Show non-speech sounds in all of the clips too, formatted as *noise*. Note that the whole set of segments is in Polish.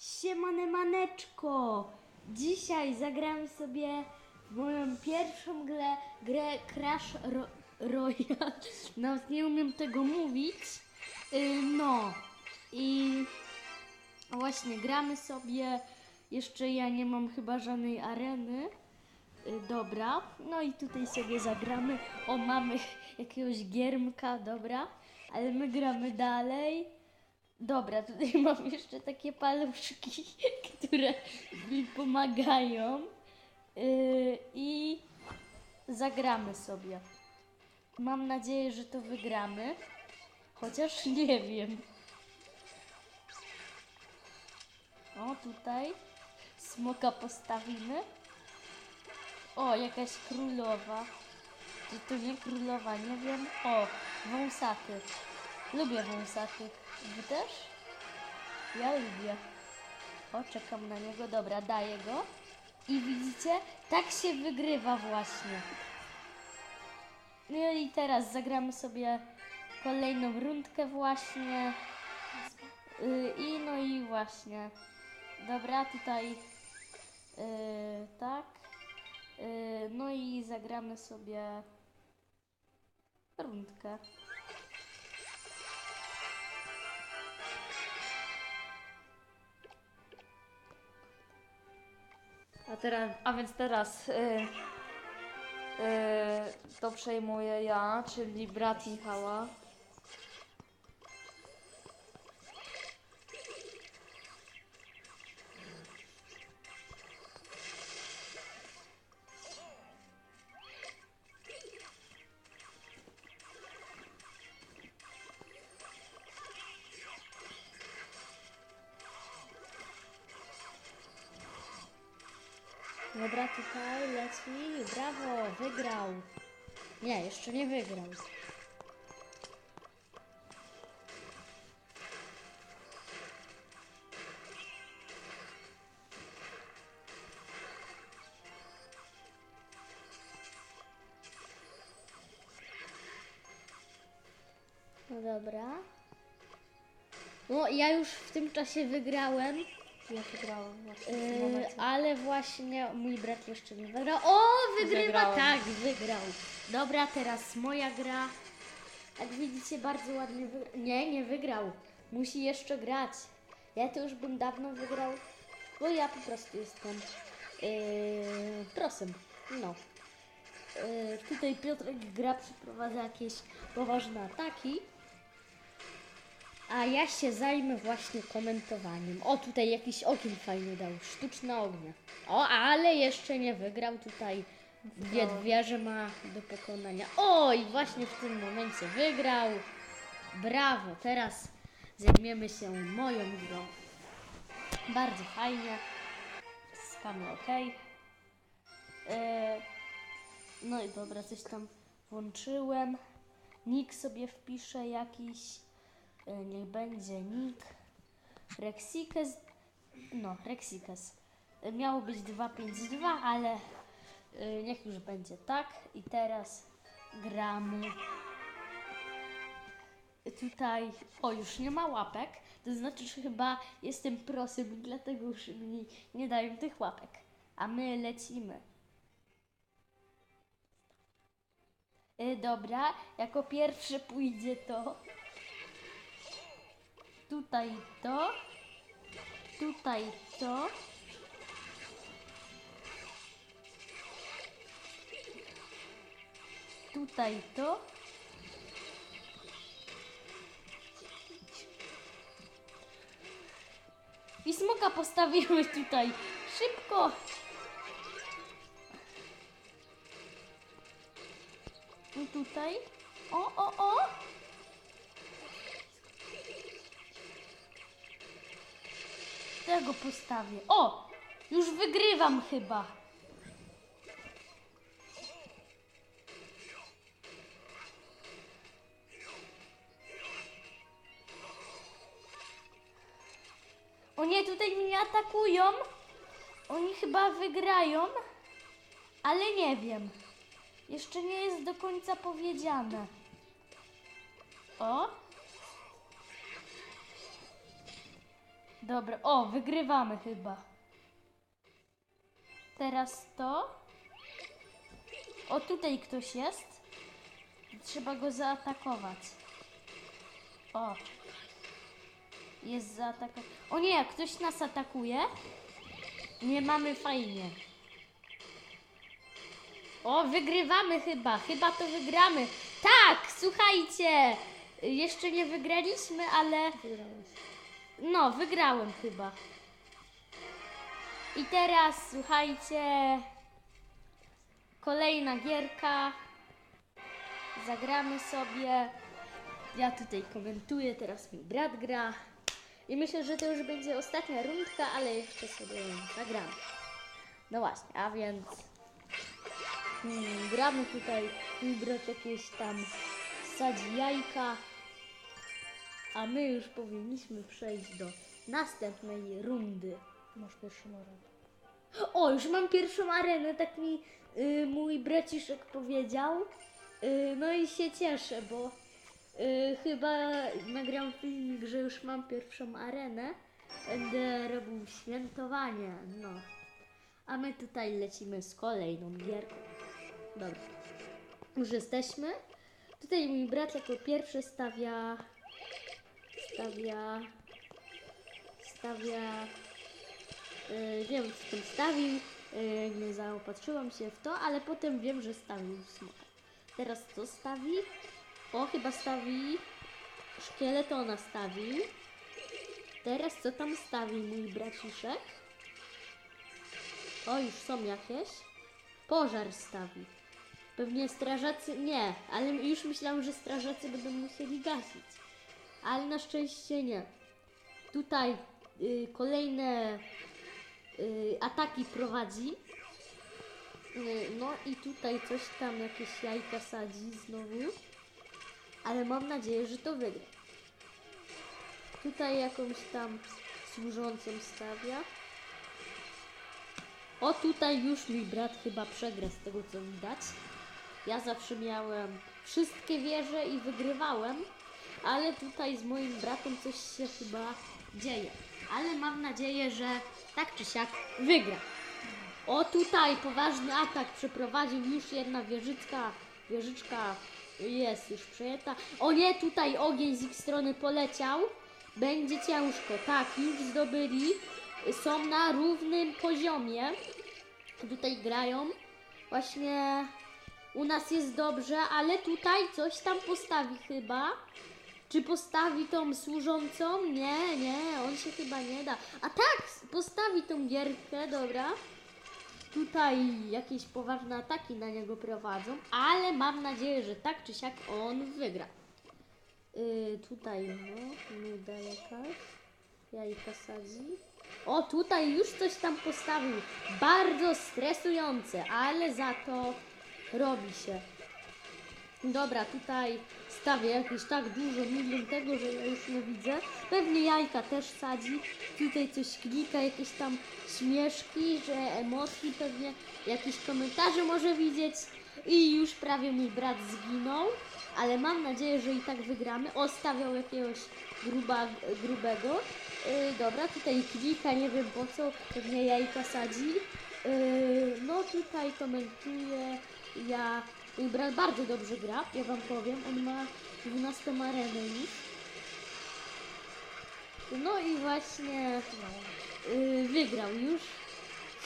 Siemane maneczko! Dzisiaj zagramy sobie moją pierwszą grę, grę Crash Ro Royale. *laughs* Nawet nie umiem tego mówić. Yy, no i właśnie gramy sobie. Jeszcze ja nie mam chyba żadnej areny. Y, Dobra, no i tutaj sobie zagramy. O, mamy *laughs* jakiegoś giermka, dobra, ale my gramy dalej. Dobra, tutaj *laughs* mam jeszcze takie paluszki, *laughs* które mi pomagają. Yy, I zagramy sobie. Mam nadzieję, że to wygramy. Chociaż nie wiem. O, tutaj smoka postawimy. O, jakaś królowa. Czy to nie królowa? Nie wiem. O, wąsaty. Lubię wąsatych. Wy też? Ja lubię. O, czekam na niego. Dobra, daję go. I widzicie? Tak się wygrywa właśnie. No i teraz zagramy sobie kolejną rundkę właśnie. Y, I no i właśnie. Dobra, tutaj y, tak. Y, no i zagramy sobie rundkę. A, teraz, a więc teraz y, y, to przejmuję ja, czyli brat Michała. Dobra, tutaj leci. Brawo, wygrał. Nie, jeszcze nie wygrał. No dobra. No, ja już w tym czasie wygrałem. Ja wygrałem właśnie Yy, ale właśnie mój brat jeszcze nie wygrał. O, wygrywa! Wygrałem. Tak, wygrał. Dobra, teraz moja gra. Jak widzicie, bardzo ładnie wygrał. Nie, nie wygrał. Musi jeszcze grać. Ja to już bym dawno wygrał, bo ja po prostu jestem yy, prosem. No. Yy, tutaj Piotrek gra, przeprowadza jakieś poważne ataki. A ja się zajmę właśnie komentowaniem. O, tutaj jakiś ogień fajny dał. Sztuczne ognie. O, ale jeszcze nie wygrał tutaj. Dwie wieże ma do pokonania. O, i właśnie w tym momencie wygrał. Brawo, teraz zajmiemy się moją grą. Bardzo fajnie. Skamy ok. E, no i dobra, coś tam włączyłem. Nick sobie wpiszę jakiś. E, niech będzie Nick. Rexikes. No, Rexikes. E, Miało być 252, ale e, niech już będzie tak. I teraz gramy. Tutaj, o już nie ma łapek, to znaczy, że chyba jestem prosym i dlatego już mi nie dają tych łapek. A my lecimy. E, dobra, jako pierwsze pójdzie to. Tutaj to. Tutaj to. Tutaj to. I smoka postawimy tutaj. Szybko. I tutaj. O, o, o. Tego postawię. O! Już wygrywam chyba. O nie, tutaj mnie atakują. Oni chyba wygrają, ale nie wiem. Jeszcze nie jest do końca powiedziane. O! Dobra, o, wygrywamy chyba. Teraz to. O, tutaj ktoś jest. Trzeba go zaatakować. O. Jest zaatakować. O nie, ktoś nas atakuje. Nie mamy fajnie. O, wygrywamy chyba. Chyba to wygramy. Tak, słuchajcie. Jeszcze nie wygraliśmy, ale Wygrałeś. No, wygrałem chyba. I teraz słuchajcie. Kolejna gierka. Zagramy sobie. Ja tutaj komentuję, teraz mój brat gra. I myślę, że to już będzie ostatnia rundka, ale jeszcze sobie zagramy. No właśnie, a więc hmm, gramy tutaj. Mój brat jakieś tam sadzi jajka. A my już powinniśmy przejść do następnej rundy. Masz pierwszą arenę. O, już mam pierwszą arenę, tak mi y, mój braciszek powiedział. Y, no i się cieszę, bo y, chyba nagram filmik, że już mam pierwszą arenę. Będę robił świętowanie, no. A my tutaj lecimy z kolejną gierką. Dobra. Już jesteśmy. Tutaj mój brat jako pierwszy stawia stawia stawia Yy, wiem, co tam stawił, yy, nie zaopatrzyłam się w to, ale potem wiem, że stawił smoka. Teraz co stawi? O, chyba stawi szkieletona stawi. Teraz co tam stawi mój braciszek? O, już są jakieś. Pożar stawi. Pewnie strażacy, nie, ale już myślałam, że strażacy będą musieli gasić. Ale na szczęście nie. Tutaj y, kolejne y, ataki prowadzi. Y, no i tutaj coś tam, jakieś jajka sadzi znowu. Ale mam nadzieję, że to wygra. Tutaj jakąś tam służącą stawia. O, tutaj już mój brat chyba przegra z tego co widać. Ja zawsze miałem wszystkie wieże i wygrywałem, ale tutaj z moim bratem coś się chyba dzieje. Ale mam nadzieję, że tak czy siak wygra. O tutaj poważny atak przeprowadził już jedna wieżyczka. Wieżyczka jest już przejęta. O nie, tutaj ogień z ich strony poleciał. Będzie ciężko. Tak, już zdobyli. Są na równym poziomie. Tutaj grają. Właśnie u nas jest dobrze, ale tutaj coś tam postawi chyba. Czy postawi tą służącą? Nie, nie, on się chyba nie da. A tak, postawi tą gierkę, dobra. Tutaj jakieś poważne ataki na niego prowadzą, ale mam nadzieję, że tak czy siak on wygra. Yy, tutaj, no, nuda jakaś. Jajka sadzi. O, tutaj już coś tam postawił. Bardzo stresujące, ale za to robi się. Dobra, tutaj stawię jakieś tak dużo milion tego, że ja już nie widzę. Pewnie jajka też sadzi. Tutaj coś klika, jakieś tam śmieszki, że emotki pewnie, jakieś komentarze może widzieć. I już prawie mój brat zginął, ale mam nadzieję, że i tak wygramy. O, stawiał jakiegoś gruba, grubego. Yy, dobra, tutaj klika, nie wiem po co, pewnie jajka sadzi. Yy, no tutaj komentuję ja. Mój brat bardzo dobrze gra, ja wam powiem. On ma 12 arenę już. No i właśnie yy, wygrał już.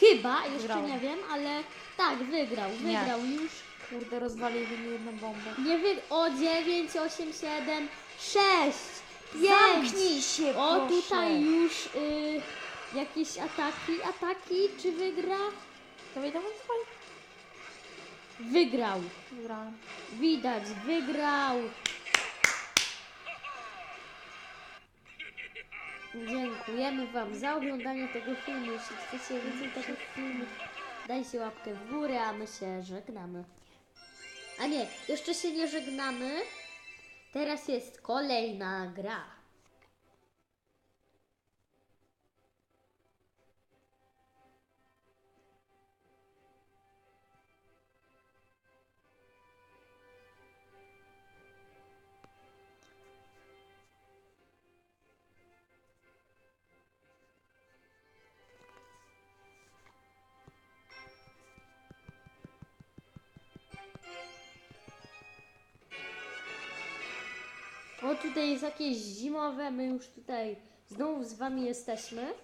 Chyba, jeszcze Wygrałem. nie wiem, ale tak, wygrał, Nie. wygrał już. Kurde, rozwalili mi jedną bombę. Nie wy... O 9, 8, 7, 6, 5. Zamknij się, O proszę. tutaj już y, jakieś ataki, ataki, czy wygra? Dawaj, dawaj, dawaj. Wygrał. Wygrałem. Widać, wygrał. Dziękujemy Wam za oglądanie tego filmu. Jeśli chcecie więcej takich filmów, dajcie łapkę w górę, a my się żegnamy. A nie, jeszcze się nie żegnamy. Teraz jest kolejna gra. Tutaj jest jakieś zimowe, my już tutaj znowu z wami jesteśmy.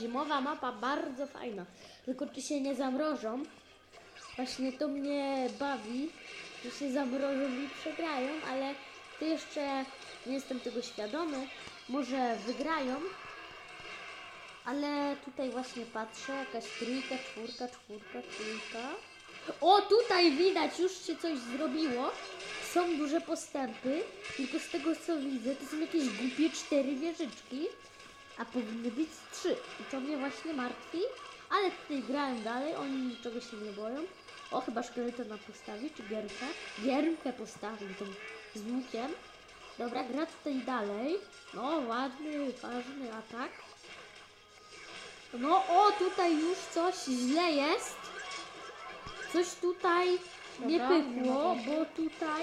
Zimowa mapa bardzo fajna, tylko czy się nie zamrożą? Właśnie to mnie bawi, że się zamrożą i przegrają, ale to jeszcze nie jestem tego świadomy. Może wygrają, ale tutaj właśnie patrzę, jakaś trójka, czwórka, czwórka, trójka. O, tutaj widać, już się coś zrobiło. Są duże postępy, tylko z tego co widzę, to są jakieś głupie cztery wieżyczki, a powinny być trzy. I to mnie właśnie martwi, ale tutaj grałem dalej, oni niczego się nie boją. O, chyba szkieletona postawi, czy gierkę? Gierkę postawił tą z łukiem. Dobra, gra tutaj dalej. No, ładny, ważny atak. No, o, tutaj już coś źle jest. Coś tutaj nie Dobra, pykło, bo tutaj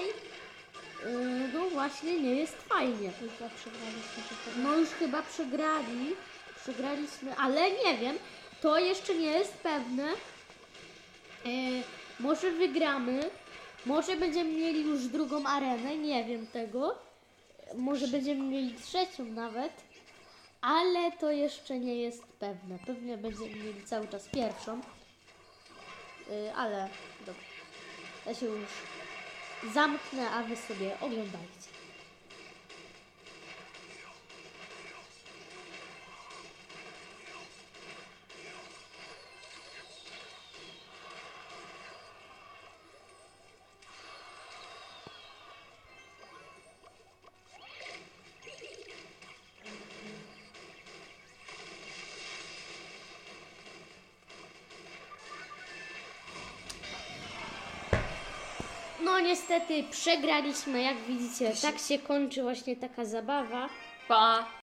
yy, no właśnie nie jest fajnie. Przegraliśmy. No już chyba przegrali. Przegraliśmy, ale nie wiem. To jeszcze nie jest pewne. E, może wygramy. Może będziemy mieli już drugą arenę. Nie wiem tego. Może będziemy mieli trzecią nawet. Ale to jeszcze nie jest pewne. Pewnie będziemy mieli cały czas pierwszą. E, ale dobra. Ja się już zamknę, a wy sobie oglądajcie. Niestety przegraliśmy, jak widzicie. Tak się kończy właśnie taka zabawa. Pa!